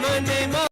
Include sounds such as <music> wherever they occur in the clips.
my name.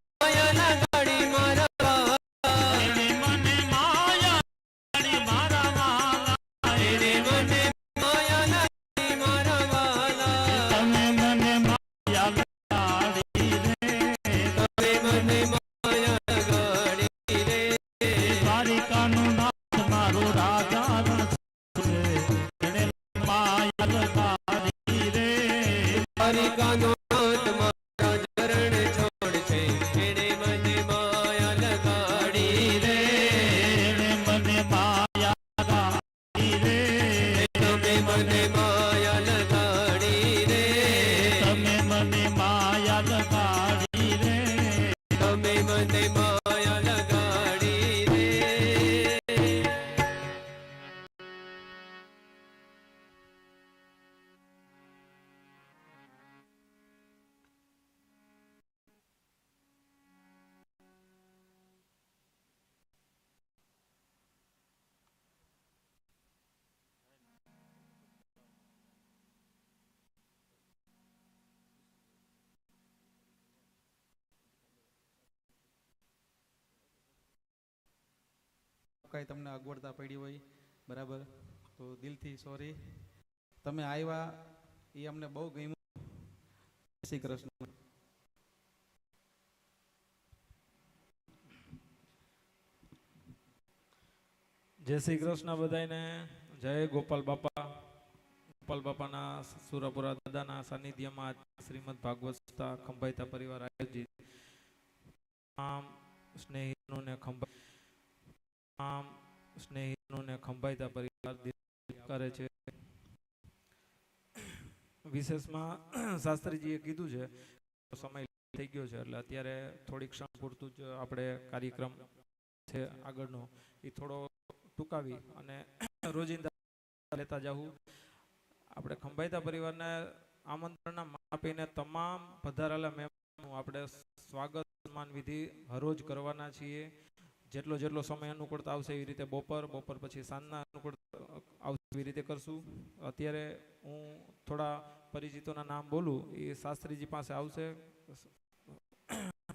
કાંઈ તમને અગવડતા પડી હોય, બરાબર? તો દિલથી સોરી તમે આવ્યા એ અમને બહુ ગમ્યું. શ્રી કૃષ્ણ. જય શ્રી કૃષ્ણ બધાને જય ગોપાલ બાપા. ગોપાલ બાપાના સુરાપુરા દાદાના સાનિધ્યમાં શ્રીમદ ભાગવત ખંભાઈતા પરિવાર આયોજિત. આમ ને ખંભાઈ આમ સ્નેહીઓને ખંભાઈતા પરિવાર કરે છે. વિશેષમાં શાસ્ત્રીજીએ કીધું છે સમય થઈ ગયો છે, એટલે અત્યારે થોડી ક્ષણ પૂરતું જ આપણે કાર્યક્રમ છે આગળનો. એ થોડો ટૂંકાવી અને રોજિંદા લેતા જવું આપણે ખંભાઈતા પરિવારને આમંત્રણના આપીને તમામ પધારેલા મહેમાનનું આપણે સ્વાગત, સન્માન વિધિ હરોજ કરવાના છીએ. જેટલો જેટલો સમય અનુકૂળતા આવશે એવી રીતે બપોર બપોર પછી સાંજના અનુકૂળ આવશે એવી રીતે કરશું. અત્યારે હું થોડા પરિચિતોના નામ બોલું, એ શાસ્ત્રીજી પાસે આવશે.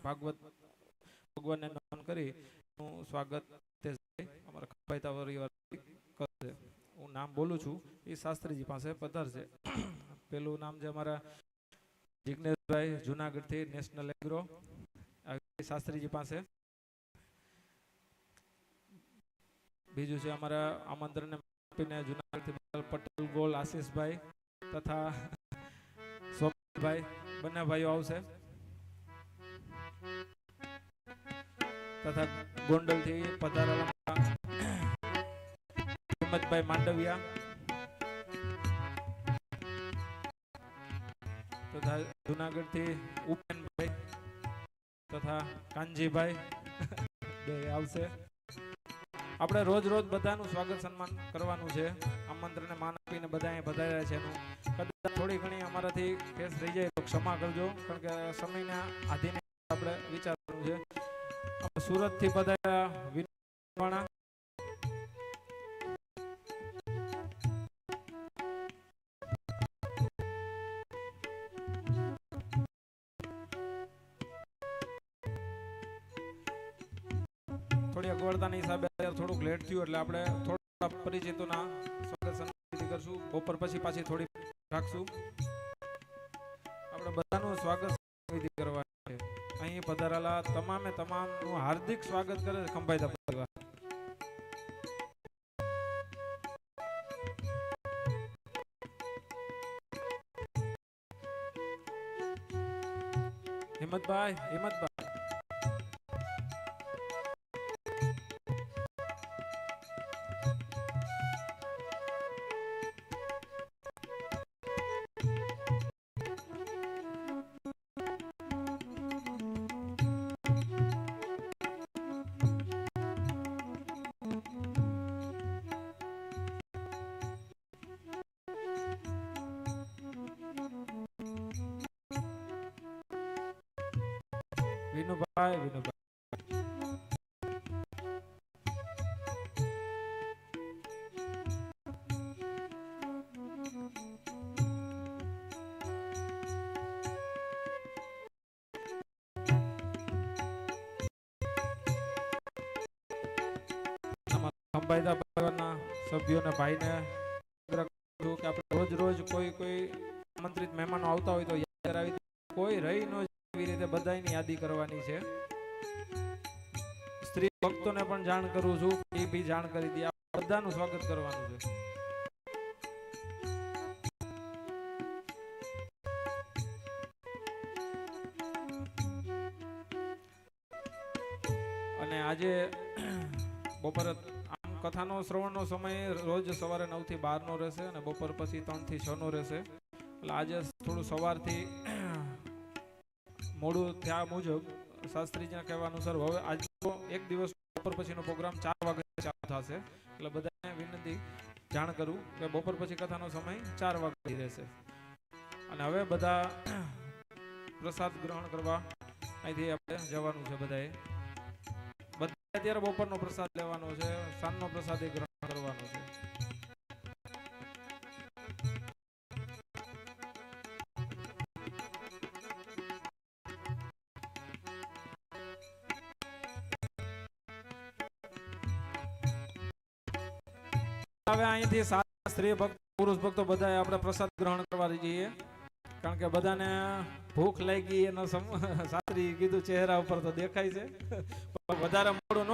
ભાગવત, ભગવાનને નમન કરી હું સ્વાગત અમારા ખપાઈતા પરિવાર કરશે. હું નામ બોલું છું, એ શાસ્ત્રીજી પાસે પધારશે. પેલું નામ છે અમારા જિજ્ઞેશભાઈ જુનાગઢથી નેશનલ એગ્રો. શાસ્ત્રીજી પાસે બીજું છે અમારા આમંત્રણને આપીને જુનાગઢથી પટેલ, ગોલ, આશીષભાઈ તથા સોમભાઈ બંને ભાઈઓ આવશે. તથા ગોંડલથી પધારેલા હિંમતભાઈ માંડવિયા. તથા જુનાગઢથી ઉપેનભાઈ તથા કાનજીભાઈ. આવશે. આપણે રોજ રોજ બધાનું સ્વાગત સન્માન કરવાનું છે. આમંત્રણને માન આપીને બધા અહીં છે એનું. કદાચ થોડી ઘણી અમારાથી કેસ રહી જાય તો ક્ષમા કરજો, કારણ કે સમયના આધીને આપણે વિચારવાનું છે. સુરતથી થી પધાર્યા થોડી અગવડતાની હિસાબે અત્યારે થોડુંક લેટ થયું એટલે આપણે થોડા પરિચિતોના સ્વાગત સન્માન કરશું. બપોર પછી પાછી થોડી રાખશું. આપણે બધાનું સ્વાગત વિધિ કરવા છે. અહીં પધારેલા તમામે તમામનું હાર્દિક સ્વાગત કરે છે ખંભાઈતા પરિવાર. હિંમતભાઈ હિંમતભાઈ. વિનુભાઈ વિનુભાઈ. ખંભાઈદા પરિવારના સભ્યોને ભાઈને કે આપણે રોજ રોજ કોઈ કોઈ આમંત્રિત મહેમાનો આવતા હોય તો યાદ કરાવી કોઈ રહી ન એવી રીતે બધાની યાદી કરવાની છે? સ્ત્રી ભક્તોને પણ જાણ કરું છું, એ બી જાણ કરી દઈએ બધાનું સ્વાગત કરવાનું છે. અને આજે બપોરે આમ કથાનો શ્રવણનો સમય રોજ સવારે નવથી બારનો રહેશે અને બપોર પછી ત્રણથી છનો રહેશે. એટલે આજે થોડું સવારથી મોડું થયા મુજબ શાસ્ત્રીજીના કહેવા અનુસાર હવે આજ એક દિવસ બપોર પછીનો પ્રોગ્રામ ચાર વાગે ચાલુ થશે. એટલે બધાને વિનંતી, જાણ કરું કે બપોર પછી કથાનો સમય ચાર વાગે રહેશે. અને હવે બધા <clears throat> પ્રસાદ ગ્રહણ કરવા અહીંથી આપણે જવાનું છે બધાએ. બધા અત્યારે બપોરનો પ્રસાદ લેવાનો છે, સાંજનો પ્રસાદ એ ગ્રહણ કરવાનો છે. હવે અહીંથી સ્ત્રી ભક્ત, પુરુષ ભક્તો બધાએ આપણે પ્રસાદ ગ્રહણ કરવા જઈએ. કારણ કે બધાને ભૂખ લાગી એનો સમ શાસ્ત્રી <laughs> કીધું ચહેરા ઉપર તો દેખાય છે. વધારે મોડું ન